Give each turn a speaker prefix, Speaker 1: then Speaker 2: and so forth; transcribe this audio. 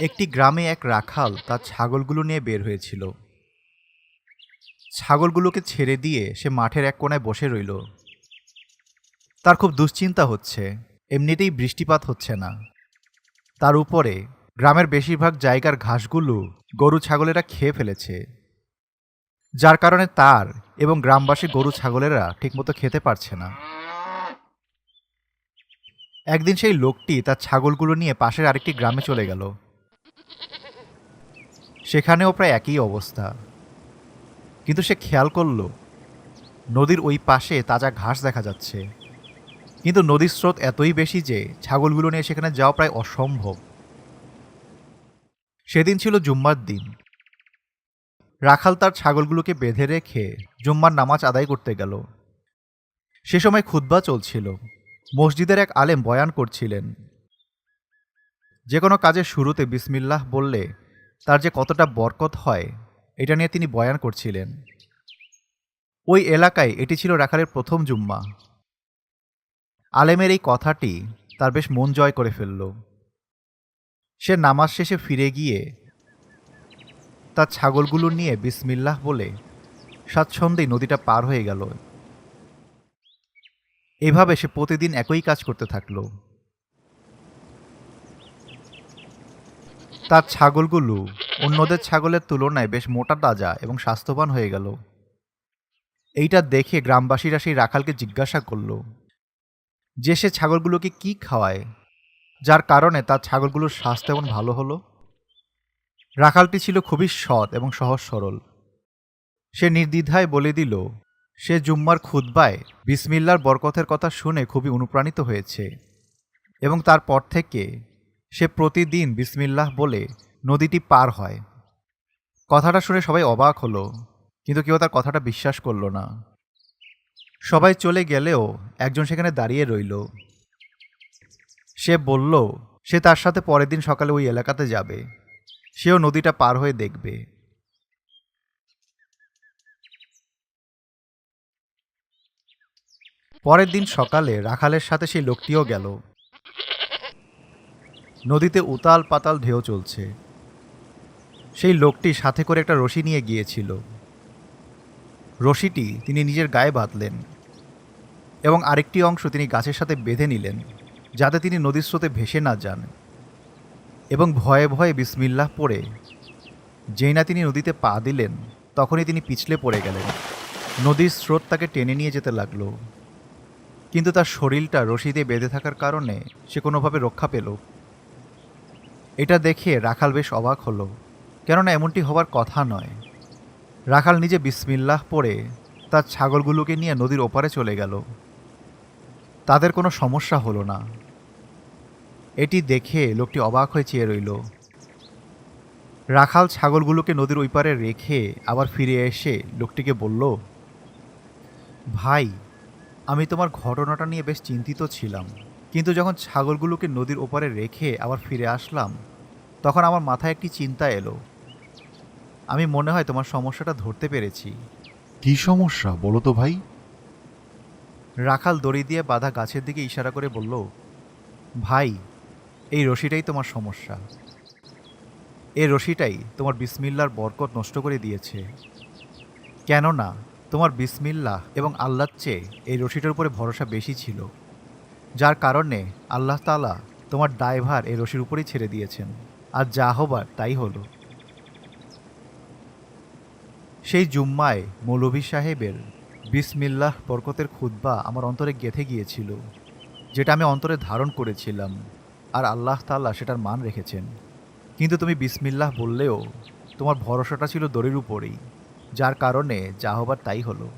Speaker 1: একটি গ্রামে এক রাখাল তার ছাগলগুলো নিয়ে বের হয়েছিল। ছাগলগুলোকে ছেড়ে দিয়ে সে মাঠের এক কোণায় বসে রইল। তার খুব দুশ্চিন্তা হচ্ছে। এমনিতেই বৃষ্টিপাত হচ্ছে না। তার উপরে গ্রামের বেশিরভাগ জায়গার ঘাসগুলো গরু ছাগলেরা খেয়ে ফেলেছে। যার কারণে তার এবং গ্রামবাসী গরু ছাগলেরা ঠিকমতো খেতে পারছে না। একদিন সেই লোকটি তার ছাগলগুলো নিয়ে পাশের আরেকটি গ্রামে চলে গেল। সেখানেও প্রায় একই অবস্থা। কিন্তু সে খেয়াল করল, নদীর ওই পাশে তাজা ঘাস দেখা যাচ্ছে। কিন্তু নদীর স্রোত এতই বেশি যে ছাগলগুলো নিয়ে সেখানে যাওয়া প্রায় অসম্ভব। সেদিন ছিল জুম্মার দিন। রাখাল তার ছাগলগুলোকে বেঁধে রেখে জুম্মার নামাজ আদায় করতে গেল। সে সময় খুতবা চলছিল। মসজিদের এক আলেম বয়ান করছিলেন, যে কোনো কাজের শুরুতে বিসমিল্লাহ বললে তার যে কতটা বরকত হয়, এটা নিয়ে তিনি বয়ান করছিলেন। ওই এলাকায় এটি ছিল রাখালের প্রথম জুম্মা। আলেমের এই কথাটি তার বেশ মন জয় করে ফেলল। সে নামাজ শেষে ফিরে গিয়ে তার ছাগলগুলো নিয়ে বিসমিল্লাহ বলে স্বাচ্ছন্দ্যেই নদীটা পার হয়ে গেল। এভাবে সে প্রতিদিন একই কাজ করতে থাকল। তার ছাগলগুলো অন্যদের ছাগলের তুলনায় বেশ মোটা, তাজা এবং স্বাস্থ্যবান হয়ে গেল। এইটা দেখে গ্রামবাসীরা সেই রাখালকে জিজ্ঞাসা করল, যে সে ছাগলগুলোকে কি খাওয়ায়? যার কারণে তার ছাগলগুলোর স্বাস্থ্য এমন ভালো হলো? রাখালটি ছিল খুবই সৎ এবং সহজ সরল। সে নির্দ্বিধায় বলে দিল, সে জুম্মার খুদ্বায় বিসমিল্লার বরকতের কথা শুনে খুবই অনুপ্রাণিত হয়েছে এবং তারপর থেকে সে প্রতিদিন বিসমিল্লাহ বলে নদীটি পার হয়। কথাটা শুনে সবাই অবাক হলো, কিন্তু কেউ তার কথাটা বিশ্বাস করল না। সবাই চলে গেলেও একজন সেখানে দাঁড়িয়ে রইল। সে বলল, সে তার সাথে পরের দিন সকালে ওই এলাকাতে যাবে। সেও নদীটা পার হয়ে দেখবে। পরের দিন সকালে রাখালের সাথে সেই লোকটিও গেল। নদীতে উতাল পাতাল ঢেউ চলছে। সেই লোকটি সাথে করে একটা রশি নিয়ে গিয়েছিল। রশিটি তিনি নিজের গায়ে বাঁধলেন এবং আরেকটি অংশ তিনি গাছের সাথে বেঁধে নিলেন, যাতে তিনি নদীর স্রোতে ভেসে না যান এবং ভয়ে ভয়ে বিসমিল্লাহ পড়ে। যেই না তিনি নদীতে পা দিলেন, তখনই তিনি পিছলে পড়ে গেলেন। নদীর স্রোত তাকে টেনে নিয়ে যেতে লাগল। কিন্তু তার শরীরটা রশিদে বেঁধে থাকার কারণে সে কোনোভাবে রক্ষা পেল। এটা দেখে রাখাল বেশ অবাক হলো, কেননা এমনটি হবার কথা নয়। রাখাল নিজে বিসমিল্লাহ পড়ে তার ছাগলগুলোকে নিয়ে নদীর ওপারে চলে গেল। তাদের কোনো সমস্যা হলো না। এটি দেখে লোকটি অবাক হয়ে চেয়ে রইল। রাখাল ছাগলগুলোকে নদীর ওই পারে রেখে আবার ফিরে এসে লোকটিকে বলল, ভাই, আমি তোমার ঘটনাটা নিয়ে বেশ চিন্তিত ছিলাম। কিন্তু যখন ছাগলগুলোকে নদীর ওপারে রেখে আবার ফিরে আসলাম তখন আমার মাথায় একটি চিন্তা এলো। আমি মনে হয় তোমার সমস্যাটা ধরতে পেরেছি।
Speaker 2: কি সমস্যা বলো তো ভাই?
Speaker 1: রাখাল দড়ি দিয়ে বাঁধা গাছের দিকে ইশারা করে বলল ভাই এই রশিটাই তোমার সমস্যা। এই রশিটাই তোমার বিসমিল্লার বরকত নষ্ট করে দিয়েছে। কেননা তোমার বিসমিল্লা এবং আল্লাহর চেয়ে এই রশিটার উপরে ভরসা বেশি ছিল। যার কারণে আল্লাহ তালা তোমার দায়ভার এই রশির উপরেই ছেড়ে দিয়েছেন। আর যা হবার তাই হলো। সেই জুম্মায় মৌলভী সাহেবের বিসমিল্লাহ বরকতের খুদ্া আমার অন্তরে গেথে গিয়েছিল, যেটা আমি অন্তরে ধারণ করেছিলাম, আর আল্লাহ তাল্লাহ সেটার মান রেখেছেন। কিন্তু তুমি বিসমিল্লাহ বললেও তোমার ভরসাটা ছিল দড়ির উপরেই, যার কারণে যা হবার তাই হলো।